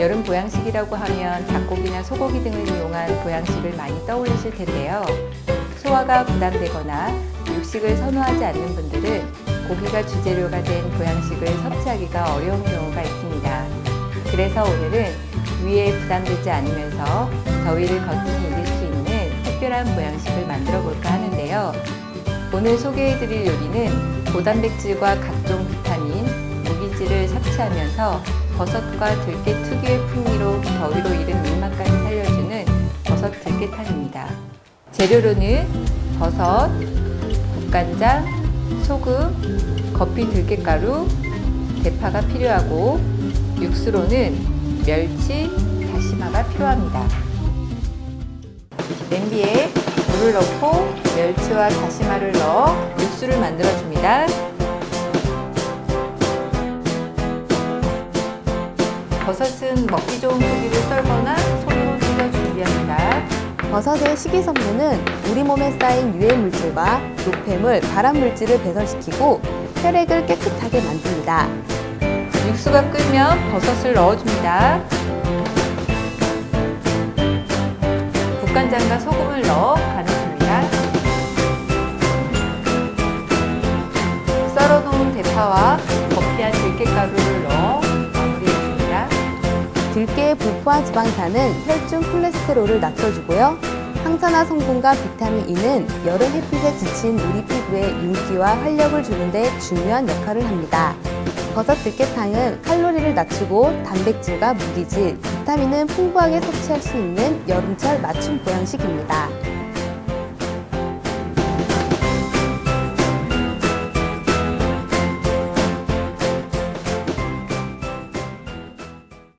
여름 보양식이라고 하면 닭고기나 소고기 등을 이용한 보양식을 많이 떠올리실 텐데요. 소화가 부담되거나 육식을 선호하지 않는 분들은 고기가 주재료가 된 보양식을 섭취하기가 어려운 경우가 있습니다. 그래서 오늘은 위에 부담되지 않으면서 더위를 거뜬히 이길 수 있는 특별한 보양식을 만들어 볼까 하는데요. 오늘 소개해 드릴 요리는 고단백질과 각종 비타민, 무기질을 섭취하면서 버섯과 들깨 특유의 풍미로 더위로 이른 입맛까지 살려주는 버섯 들깨탕입니다. 재료로는 버섯, 국간장, 소금, 커피 들깨가루, 대파가 필요하고 육수로는 멸치, 다시마가 필요합니다. 냄비에 물을 넣고 멸치와 다시마를 넣어 육수를 만들어 줍니다. 버섯은 먹기 좋은 크기를 썰거나 손으로 찔러 준비합니다. 버섯의 식이성분은 우리 몸에 쌓인 유해 물질과 노폐물, 발암 물질을 배설시키고 혈액을 깨끗하게 만듭니다. 육수가 끓면 버섯을 넣어줍니다. 국간장과 소금을 넣어 간을 줍니다. 썰어놓은 대파와 거피한 들깨가루를 넣어. 들깨의 불포화 지방산은 혈중 콜레스테롤을 낮춰주고요. 항산화 성분과 비타민 E는 여름 햇빛에 지친 우리 피부에 윤기와 활력을 주는데 중요한 역할을 합니다. 버섯 들깨탕은 칼로리를 낮추고 단백질과 무기질, 비타민은 풍부하게 섭취할 수 있는 여름철 맞춤 보양식입니다.